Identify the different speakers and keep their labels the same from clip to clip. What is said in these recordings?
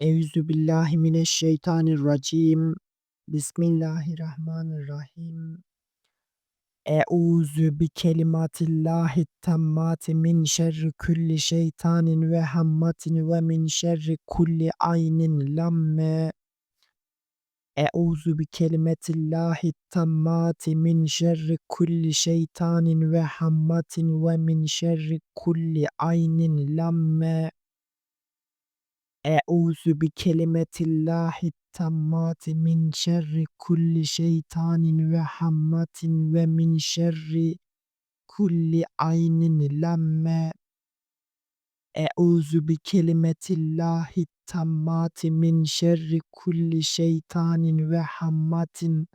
Speaker 1: Euzu billahi mineşşeytanirracim. Bismillahirrahmanirrahim. Euzu bi kelimatillahi tammati min şerri kulli şeytanin ve hammatin ve min şerri kulli aynin lamme. Euzu bi kelimatillahi tammati min şerri kulli şeytanin ve hammatin ve min şerri kulli aynin lamme. Euzu bi kelimetillahi tammati min şerri kulli şeytanin ve hammatin ve min şerri kulli aynin lamme. Euzu bi kelimetillahi tammati min şerri kulli şeytanin ve hammatin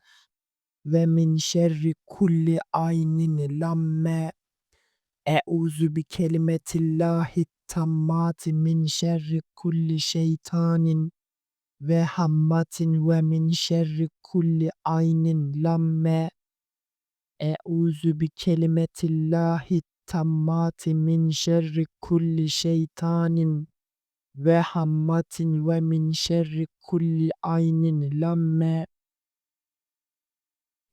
Speaker 1: ve min şerri kulli aynin lamme. Euzu bi kelimetillahi tammati min şerri kulli şeytanin ve hammatin ve min şerri kulli aynin lamme. Euzu bi kelimetillahi tammati min şerri kulli şeytanin ve hammatin ve min şerri kulli aynin lamme.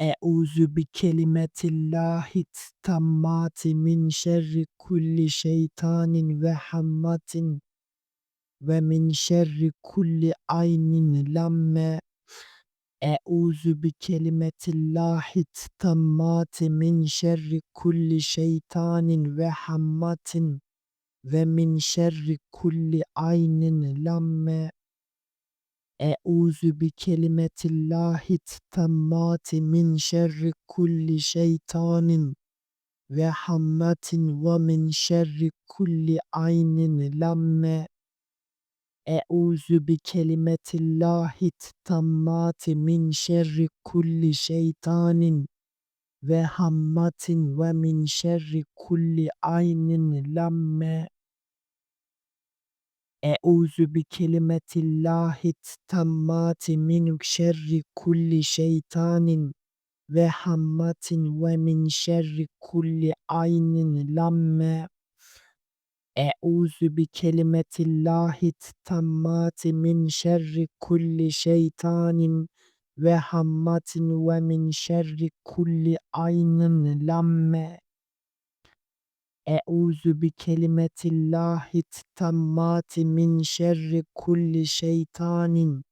Speaker 1: Euzu bi kelimetillahi tammati min şerri kulli şeytanin ve hammatin ve min şerri kulli aynin lamme. Euzu bi kelimetillahi tammati min şerri kulli şeytanin ve hammatin ve min şerri kulli aynin lamme. Euzu bi kelimetillahi tammati min şerri kulli şeytanin ve hammatin ve min şerri kulli aynin lamme. Euzu bi kelimetillahi tammati min şerri kulli şeytanin ve hammatin ve min şerri kulli aynin lamme. Euzu bi kelimetillahi tammati min şerri kulli şeytanin ve hammatin ve min şerri kulli aynin lamme. Euzu bi kelimetillahi tammati min şerri kulli şeytanin ve hammatin ve min şerri kulli aynin lamme. Euzu bi kelimetillahi tammati min şerri kulli şeytanin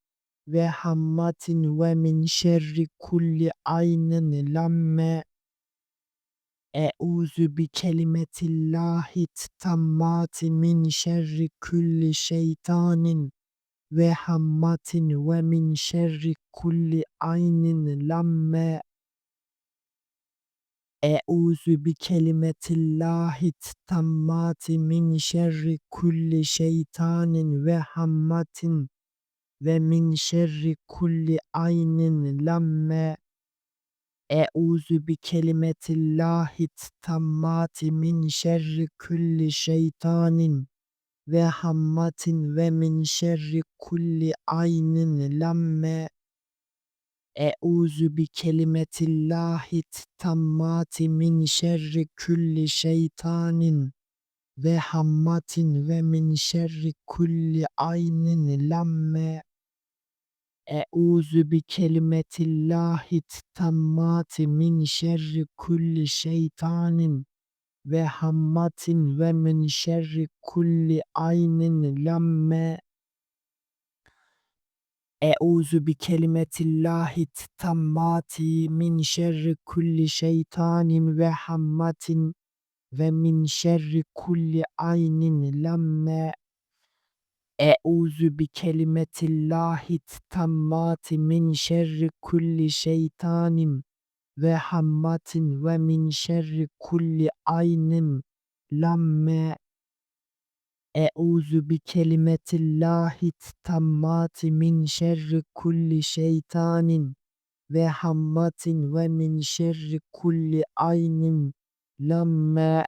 Speaker 1: ve hammatin ve min şerri kulli aynin lamme. Euzu bi kelimetillahi tammati min şerri kulli şeytanin ve hammatin ve min şerri kulli aynin lamme. Euzu bi kelimetillahi tammati min şerri kulli şeytanin ve hammatin ve min şerri kulli aynin lamme. Euzu bi kelimetillahi tammati min şerri kulli şeytanin ve hammatin ve min şerri kulli aynin lamme. Euzu bi kelimetillahi tammati min şerri kulli şeytanin ve hammatin ve min şerri kulli aynin lamme. Euzu bi kelimetillahi tammati min şerri kulli şeytanin ve hammatin ve min şerri kulli aynin lamme. Euzu bi kelimetillahi tammati min şerri kulli şeytanin ve hammatin ve min şerri kulli aynin lamme. Euzu bi kelimetillahi tammati min şerri kulli şeytanin ve hammatin ve min şerri kulli aynin lamme. Euzu bi kelimetillahi tammati min şerri kulli şeytanin ve hammatin ve min şerri kulli aynin lamme.